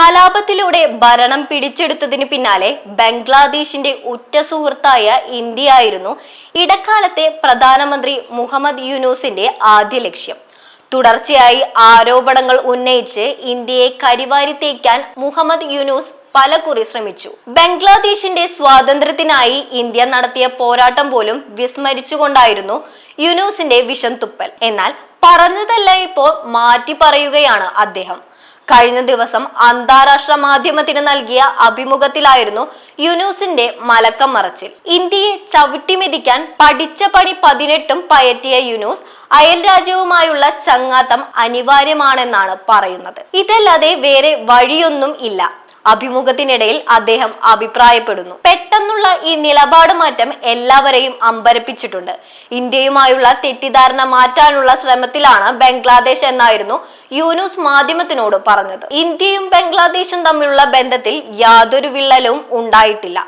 കലാപത്തിലൂടെ ഭരണം പിടിച്ചെടുത്തതിന് പിന്നാലെ ബംഗ്ലാദേശിന്റെ ഉറ്റ സുഹൃത്തായ ഇന്ത്യയായിരുന്നു ഇടക്കാലത്തെ പ്രധാനമന്ത്രി മുഹമ്മദ് യൂനൂസിന്റെ ആദ്യ ലക്ഷ്യം. തുടർച്ചയായി ആരോപണങ്ങൾ ഉന്നയിച്ച് ഇന്ത്യയെ കരിവാരി തേക്കാൻ മുഹമ്മദ് യൂനൂസ് പലകുറി ശ്രമിച്ചു. ബംഗ്ലാദേശിന്റെ സ്വാതന്ത്ര്യത്തിനായി ഇന്ത്യ നടത്തിയ പോരാട്ടം പോലും വിസ്മരിച്ചുകൊണ്ടായിരുന്നു യൂനൂസിന്റെ വിഷം തുപ്പൽ. എന്നാൽ പറഞ്ഞതല്ല ഇപ്പോൾ മാറ്റി പറയുകയാണ് അദ്ദേഹം. കഴിഞ്ഞ ദിവസം അന്താരാഷ്ട്ര മാധ്യമത്തിന് നൽകിയ അഭിമുഖത്തിലായിരുന്നു യുനൂസിന്റെ മലക്കം മറച്ചിൽ. ഇന്ത്യയെ ചവിട്ടിമെതിക്കാൻ പഠിച്ച പണി പതിനെട്ടും പയറ്റിയ യുനൂസ് അയൽ രാജ്യവുമായുള്ള ചങ്ങാത്തം അനിവാര്യമാണെന്നാണ് പറയുന്നത്. ഇതല്ലാതെ വേറെ വഴിയൊന്നും ഇല്ല. അഭിമുഖത്തിനിടയിൽ അദ്ദേഹം അഭിപ്രായപ്പെടുന്നു. പെട്ടെന്നുള്ള ഈ നിലപാട് മാറ്റം എല്ലാവരെയും അമ്പരപ്പിച്ചിട്ടുണ്ട്. ഇന്ത്യയുമായുള്ള തെറ്റിദ്ധാരണ മാറ്റാനുള്ള ശ്രമത്തിലാണ് ബംഗ്ലാദേശ് എന്നായിരുന്നു യൂനൂസ് മാധ്യമത്തിനോട് പറഞ്ഞത്. ഇന്ത്യയും ബംഗ്ലാദേശും തമ്മിലുള്ള ബന്ധത്തിൽ യാതൊരു വിള്ളലും ഉണ്ടായിട്ടില്ല.